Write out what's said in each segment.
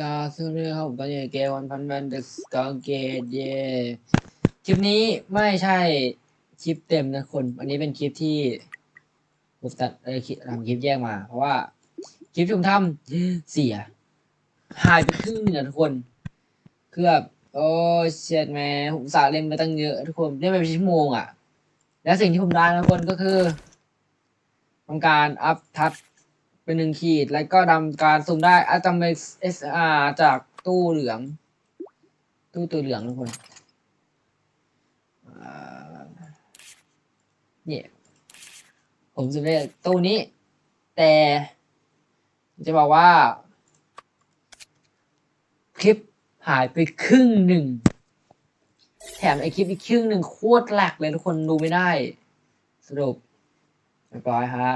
กาซูเนอร์ครับผมตอนนี้เกมวันพันแมนเดสกาเกตเย่คลิปนี้ไม่ใช่คลิปเต็มนะคน อันนี้เป็นคลิปที่ผมตัดเออคลิปทำคลิปแยกมา เพราะว่า คลิปที่ผมทำเสีย หายไปครึ่งนึงอะทุกคนคือแบบโอ้เชียดแม่ผมสาเล่นไปตั้งเยอะทุกคนเล่นไปเป็นชั่วโมงอะและสิ่งที่ผมได้นะทุกคนก็คือทำการอัพทัช เป็นหนึ่งขีด แล้วก็ทำการซูมได้อาจจะเป็น SR จากตู้เหลือง ตู้ตัวเหลืองทุกคนเนี่ยผมซูมได้ตู้นี้ แต่จะบอกว่า คลิปหายไปครึ่งหนึ่ง แถมไอคลิปอีกครึ่งหนึ่งโคตรหลักเลยทุกคนดูไม่ได้ สรุปเรียบร้อยฮะ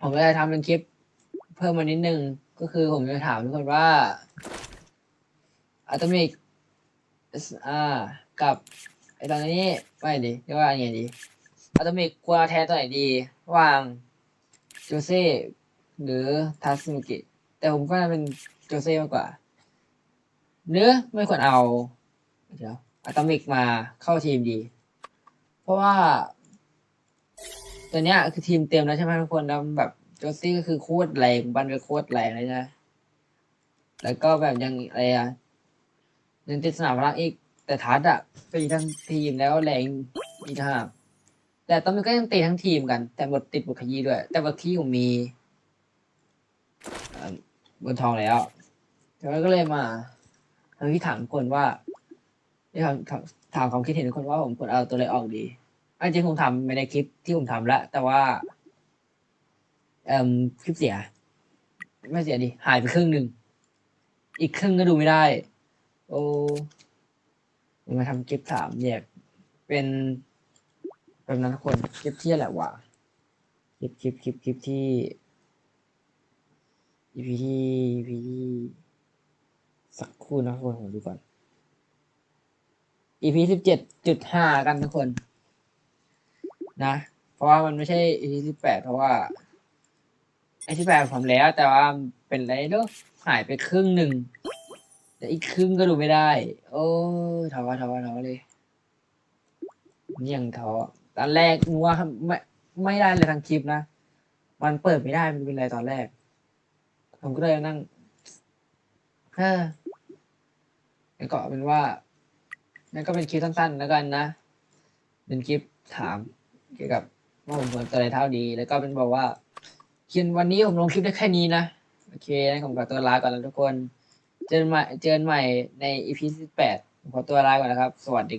ผมก็จะทำเป็นคลิป เพิ่มมานิดนึง ก็คือผมจะถามทุกคนว่า Atomic SR กับไอตอนนี้ไม่ดีเรียกว่าไงดี Atomic ควรแทนตัวไหนดีระหว่างโจเซ่หรือทัสมิกิแต่ผมก็เป็นโจเซ่มากกว่าหรือไม่ควรเอาเดี๋ยวอะตอมิกมาเข้าทีมดี เพราะว่า ตัวเนี้ยคือทีมเต็มแล้วใช่ไหมทุกคนแล้วแบบโจซี่ก็คือโคตรแรงบันก็โคตรแรงเลยนะแล้วก็แบบยังอะไรอะยังติดสนามพลังอีก แต่ทัดอะตีทั้งทีมแล้วแรงอีกห้าแต่ตอนนี้ก็ยังตีทั้งทีมกัน แต่บทติดบทขยี้ด้วย แต่บทที่ผมมีบนทองแล้วแล้วก็เลยมาทางที่ถามคนว่าที่ถามถามความคิดเห็นคนว่าผมควรเอาตัวอะไรออกดี อันจริงผมทำไม่ในคลิปที่ผมทำแล้วแต่ว่าเอ่มคลิปเสีย ไม่เสียดิหายไปครึ่งหนึ่งอีกครึ่งก็ดูไม่ได้ โอ้มาทำคลิปถามแยกเป็นแบบนั้นทุกคนคลิปที่อะไรวะคลิปคลิปคลิปคลิปที่ EP ที่ EP ที่สักครู่นะทุกคนผมดูก่อน EP สิบเจ็ดจุดห้ากันทุกคน นะ เพราะว่ามันไม่ใช่ EP สิบแปดเพราะว่าไอที่แปดผมแล้ว แต่ว่าเป็นไรเด้อหายไปครึ่งหนึ่ง แต่อีกครึ่งก็ดูไม่ได้ โอ้ท้อท้อท้อเลยนี่ยังท้อตอนแรกนึกว่าไม่ไม่ได้เลยทางคลิปนะ มันเปิดไม่ได้มันเป็นไรตอนแรก ผมก็เลยนั่งเฮ้อแล้วก็เป็นว่านั่นก็เป็นคลิปสั้นๆแล้วกันนะ เป็นคลิปถาม เกี่ยวกับว่าผมควรตัวอะไรเท่าดี แล้วก็เป็นบอกว่าเขียนวันนี้ผมลงคลิปได้แค่นี้นะ โอเคงั้นผมขอตัวลาก่อนแล้วทุกคน เจอกันใหม่เจอกันใหม่ในอีพีที่แปดผมขอตัวลาก่อนนะครับ สวัสดี